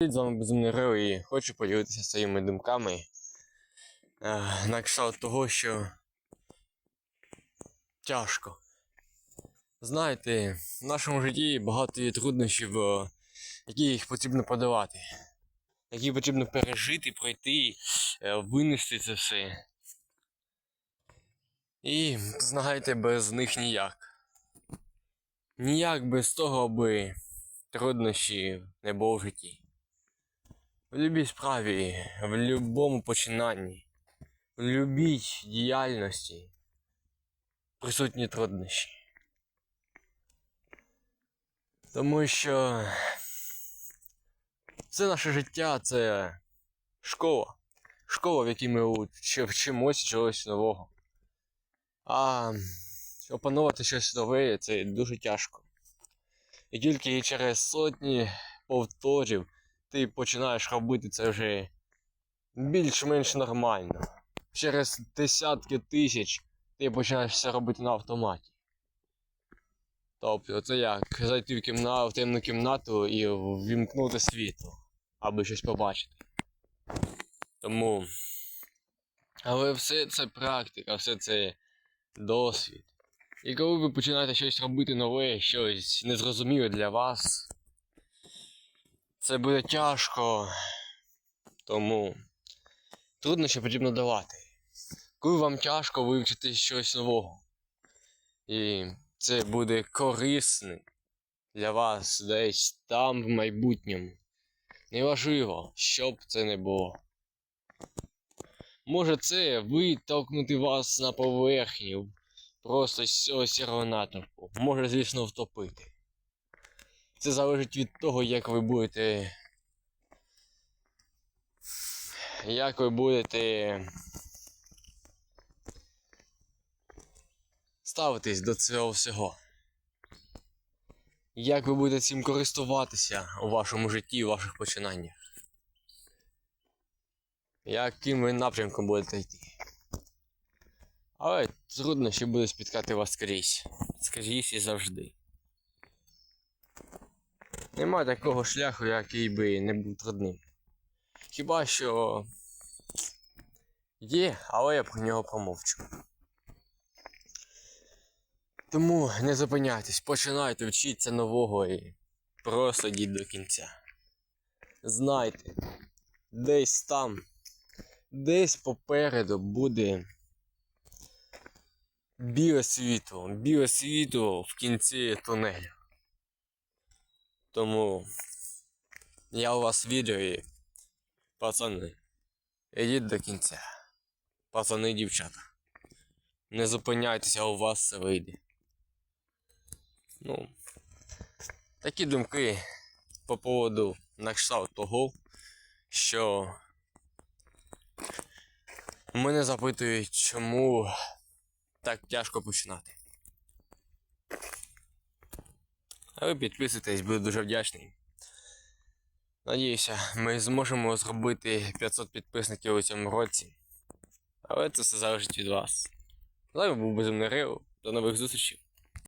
З вами Безумний Рев і хочу поділитися своїми думками е, на кшталт того, що тяжко. Знаєте, в нашому житті багато є труднощів, е, які їх потрібно подолати, які потрібно пережити, пройти, е, винести це все. І знаєте, без них ніяк. Ніяк без того, аби труднощів не було в житті. В любій справі, в будь-якому починанні, в будь-якій діяльності присутні труднощі. Тому що все наше життя це школа. Школа, в якій ми вчимося чогось нового. А опанувати щось нове це дуже тяжко. І тільки через сотні повторів ти починаєш робити це вже більш-менш нормально. Через десятки тисяч ти починаєш все робити на автоматі. Тобто, це як зайти в кімнату, в темну кімнату і ввімкнути світло, аби щось побачити. Тому. Але все це практика, все це досвід. І коли ви починаєте щось робити нове, щось незрозуміле для вас, це буде тяжко. Тому труднощі потрібно давати. Коли вам тяжко вивчити щось нового. І це буде корисним для вас десь там в майбутньому. Неважливо, що б це не було. Може це витолкнути вас на поверхню просто з цього сірого натовпу. Може, звісно, втопити. Це залежить від того, як ви будете. Як ви будете ставитись до цього всього. Як ви будете цим користуватися у вашому житті, у ваших починаннях? Яким ви напрямком будете йти? Але труднощі будуть спіткати вас скрізь. Скрізь і завжди. Нема такого шляху, який би не був трудним. Хіба що є, але я про нього промовчу. Тому не зупиняйтесь, починайте вчитися нового і просто йдіть до кінця. Знайте, десь там, десь попереду буде біле світло, біле світло в кінці тунелю. Тому я у вас вірю і пацани, ідіть до кінця. Пацани дівчата. Не зупиняйтеся, у вас все вийде. Ну, такі думки по поводу на кшталт того, що мене запитують, чому так тяжко починати. А ви підписуйтесь, буду дуже вдячний. Надіюся, ми зможемо зробити 500 підписників у цьому році. Але це все залежить від вас. З вами був Безумний Рив. До нових зустрічей.